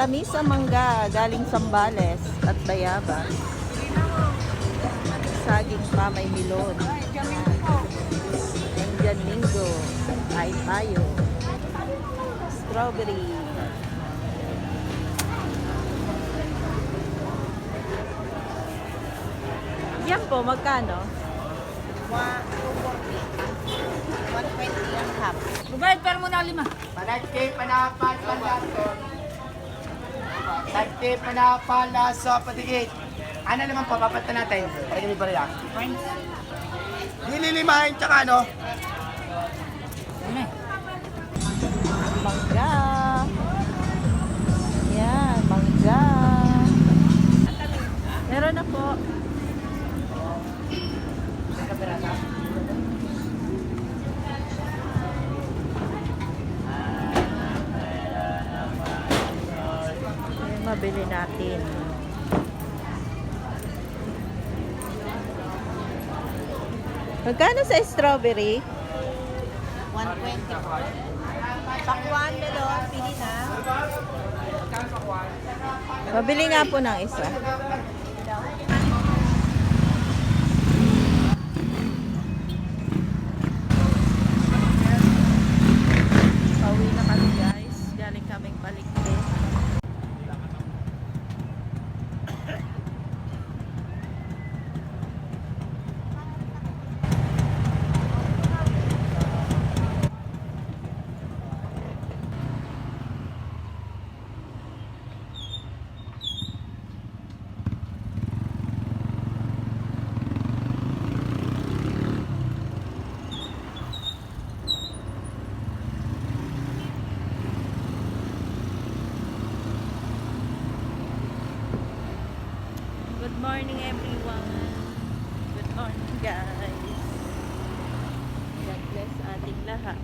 Matamis ang mangga galing Sambales at Bayabas. Saging pa may milon. Indian Mingo. Kain tayo. Strawberry. Yan po, magkano? 120 ang half. Ruben, pero mo na lima. Panagke, panapan, panlason. Tagke, panapan, laso, patigit. Ano naman po, papata natin. Para kami pa rin Nililimahin, tsaka ano? Ano? Mangga. Yan, mangga. Meron na po. Yan, mabili natin. Magkano sa strawberry? 120 po. Pakwan, melon, pili na. Mabili nga po ng isa. Pauwi na kami guys. Galing kaming palikte. Good morning everyone. Good morning guys. God bless ating lahat.